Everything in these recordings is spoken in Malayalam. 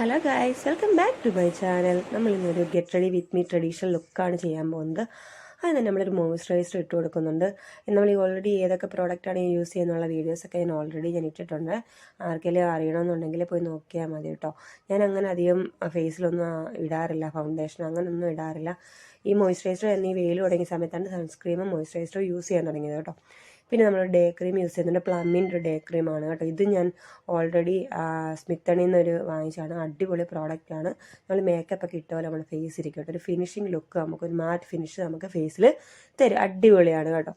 Hello guys welcome back to my channel. നമ്മൾ ഇന്നൊരു get ready with me traditional ലുക്കാണ് ചെയ്യാൻ പോകുന്നത്. അതിന് നമ്മളൊരു മോയ്സ്ചറൈസർ ഇട്ട് കൊടുക്കുന്നുണ്ട്. നമ്മൾ ഈ ഓൾറെഡി ഏതൊക്കെ പ്രോഡക്റ്റാണ് യൂസ് ചെയ്യുന്നുള്ള വീഡിയോസൊക്കെ ഞാൻ ഓൾറെഡി ഞാൻ ഇട്ടിട്ടുണ്ട്. ആർക്കെങ്കിലും അറിയണമെന്നുണ്ടെങ്കിൽ പോയി നോക്കിയാൽ മതി കേട്ടോ. ഞാൻ അങ്ങനെ അധികം ഫേസിലൊന്നും ഇടാറില്ല ഫൗണ്ടേഷൻ അങ്ങനെയൊന്നും ഇടാറില്ല. ഈ മോയ്സ്ചറൈസർ എന്നീ വെയിൽ തുടങ്ങിയ സമയത്താണ് സൺസ്ക്രീമും മോയ്സ്ചറൈസറും യൂസ് ചെയ്യാൻ തുടങ്ങിയത് കേട്ടോ. പിന്നെ നമ്മൾ ഡേ ക്രീം യൂസ് ചെയ്യുന്നുണ്ട്. പ്ലമ്മിന്റെ ഡേ ക്രീമാണ് കേട്ടോ. ഇത് ഞാൻ ഓൾറെഡി സ്മിത്തണിൽ നിന്നൊരു വാങ്ങിച്ചാണ് അടിപൊളി പ്രോഡക്റ്റാണ് നമ്മൾ മേക്കപ്പ് ഒക്കെ ഇട്ട പോലെ നമ്മുടെ ഫേസ് ഇരിക്കട്ടെ കേട്ടോ. ഒരു ഫിനിഷിങ് ലുക്ക് നമുക്ക് ഒരു മാറ്റ് ഫിനിഷ് നമുക്ക് ഫേസിൽ തരും. അടിപൊളിയാണ് കേട്ടോ.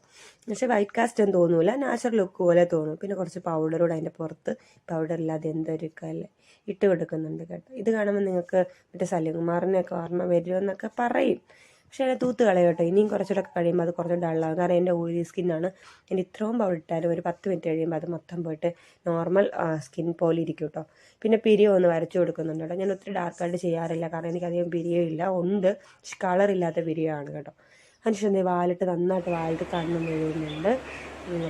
പക്ഷേ വൈറ്റ് കാസ്റ്റ് ഒന്നും തോന്നൂല. നാച്ചുറൽ ലുക്ക് പോലെ തോന്നും. പിന്നെ കുറച്ച് പൗഡറോട് അതിന്റെ പുറത്ത് പൗഡർ ഇല്ലാതെ എന്തൊരു കല്ലേ ഇട്ട് കൊടുക്കുന്നുണ്ട് കേട്ടോ. ഇത് കാണുമ്പോൾ നിങ്ങൾക്ക് മറ്റേ സലികുമാറിനെയൊക്കെ ഓർമ്മ വരുമെന്നൊക്കെ പറയും. പക്ഷേ അതിനെ തൂത്ത് കളയും കേട്ടോ. ഇനിയും കുറച്ചുകൂടെ കഴിയുമ്പോൾ അത് കുറച്ച് ഡള്ളാകും കാരണം എന്റെ ഓയിലി സ്കിന്നാണ് ഞാൻ ഇത്രയും പൗഡർ ഒരു പത്ത് മിനിറ്റ് കഴിയുമ്പോൾ അത് മൊത്തം പോയിട്ട് നോർമൽ സ്കിൻ പോലെ ഇരിക്കും കേട്ടോ. പിന്നെ പിരിയോ ഒന്ന് വരച്ചു കൊടുക്കുന്നുണ്ട് കേട്ടോ. ഞാൻ ഒത്തിരി ഡാർക്കായിട്ട് ചെയ്യാറില്ല. കാരണം എനിക്കധികം പിരിയോ ഇല്ല. ഉണ്ട്. പക്ഷെ കളറില്ലാത്ത പിരിയോ ആണ് കേട്ടോ. അതിനുശേഷം എന്തെങ്കിലും വാലിട്ട് നന്നായിട്ട് വാലിട്ട് കണ്ണ് എഴുതുന്നുണ്ട്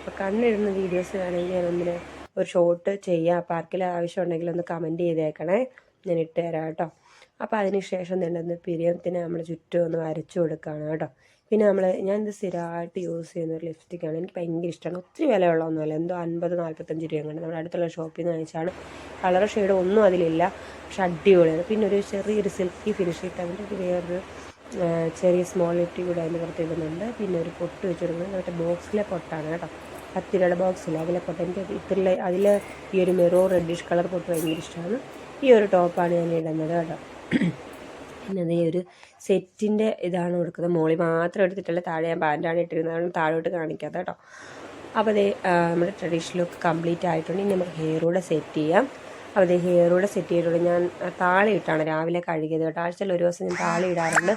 അപ്പോൾ കണ്ണിടുന്ന വീഡിയോസ് വേണമെങ്കിൽ ഞാനൊന്നിന് ഒരു ഷോട്ട് ചെയ്യാം. അപ്പോൾ ആർക്കെങ്കിലും ആവശ്യമുണ്ടെങ്കിൽ ഒന്ന് കമന്റ് ചെയ്തേക്കണേ. ഞാൻ ഇട്ട് തരാം കേട്ടോ. അപ്പോൾ അതിന് ശേഷം നീണ്ടുന്ന പിരിയത്തിന് നമ്മൾ ചുറ്റും ഒന്ന് വരച്ചു കൊടുക്കുകയാണ് കേട്ടോ. പിന്നെ നമ്മൾ ഞാൻ ഇത് സ്ഥിരമായിട്ട് യൂസ് ചെയ്യുന്ന ഒരു ലിപ്സ്റ്റിക്കാണ് എനിക്ക് ഭയങ്കര ഇഷ്ടമാണ് ഒത്തിരി വിലയുള്ളതൊന്നുമല്ല എന്തോ അൻപത് നാൽപ്പത്തഞ്ച് രൂപ കണ്ട് നമ്മുടെ അടുത്തുള്ള ഷോപ്പിൽ നിന്ന് വാങ്ങിച്ചാണ് കളർ ഷെയ്ഡ് ഒന്നും അതിലില്ല. പക്ഷെ അടിപൊളിയാണ്. പിന്നെ ഒരു ചെറിയൊരു സിൽക്കി ഫിനിഷ് കിട്ടാൻ വേണ്ടി വേറൊരു ചെറിയ സ്മോൾ ലിപ്റ്റി കൂടെ അതിന്റെ പുറത്ത് ഇടുന്നുണ്ട്. പിന്നെ ഒരു പൊട്ട് വെച്ച് കൊടുക്കുന്നത് മറ്റേ ബോക്സിലെ പൊട്ടാണ് കേട്ടോ. പത്ത് രൂപയുടെ ബോക്സില്ല അതിലെ പൊട്ട്. എനിക്ക് ഇത്തിരി അതിൽ ഈ ഒരു മെറോ റെഡിഷ് കളർ പൊട്ട് ഭയങ്കര ഇഷ്ടമാണ്. ഈ ഒരു ടോപ്പാണ് ഞാൻ ഇടുന്നത് കേട്ടോ. പിന്നെ ഒരു സെറ്റിന്റെ ഇതാണ് കൊടുക്കുന്നത്. മോളി മാത്രം എടുത്തിട്ടുള്ള താഴെ ഞാൻ പാന്റാണ് ഇട്ടിരുന്നത്. താഴോട്ട് കാണിക്കാത്ത കേട്ടോ. അപ്പോൾ അതേ നമ്മുടെ ട്രഡീഷണൽ ലുക്ക് കംപ്ലീറ്റ് ആയിട്ടുണ്ട്. ഇനി നമുക്ക് ഹെയറൂടെ സെറ്റ് ചെയ്യാം. അപ്പോൾ അതേ ഹെയറൂടെ സെറ്റ് ചെയ്തിട്ടുള്ള ഞാൻ താളി ഇട്ടാണ് രാവിലെ കഴുകിയത് കേട്ടോ. ആഴ്ചയിൽ ഒരു ദിവസം ഞാൻ താളി ഇടാറുണ്ട്.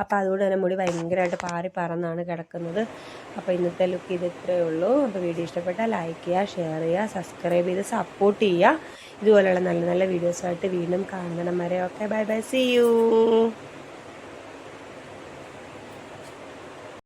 അപ്പോൾ അതുകൊണ്ട് തന്നെ മുടി ഭയങ്കരമായിട്ട് പാറി പറന്നാണ് കിടക്കുന്നത്. അപ്പോൾ ഇന്നത്തെ ലുക്ക് ഇത് ഇത്രയേ ഉള്ളൂ. അപ്പോൾ വീഡിയോ ഇഷ്ടപ്പെട്ടാൽ ലൈക്ക് ചെയ്യുക ഷെയർ ചെയ്യുക സബ്സ്ക്രൈബ് ചെയ്ത് സപ്പോർട്ട് ചെയ്യുക. ഇതുപോലെയുള്ള നല്ല നല്ല വീഡിയോസായിട്ട് വീണ്ടും കാണണം. വരെ okay bye bye see you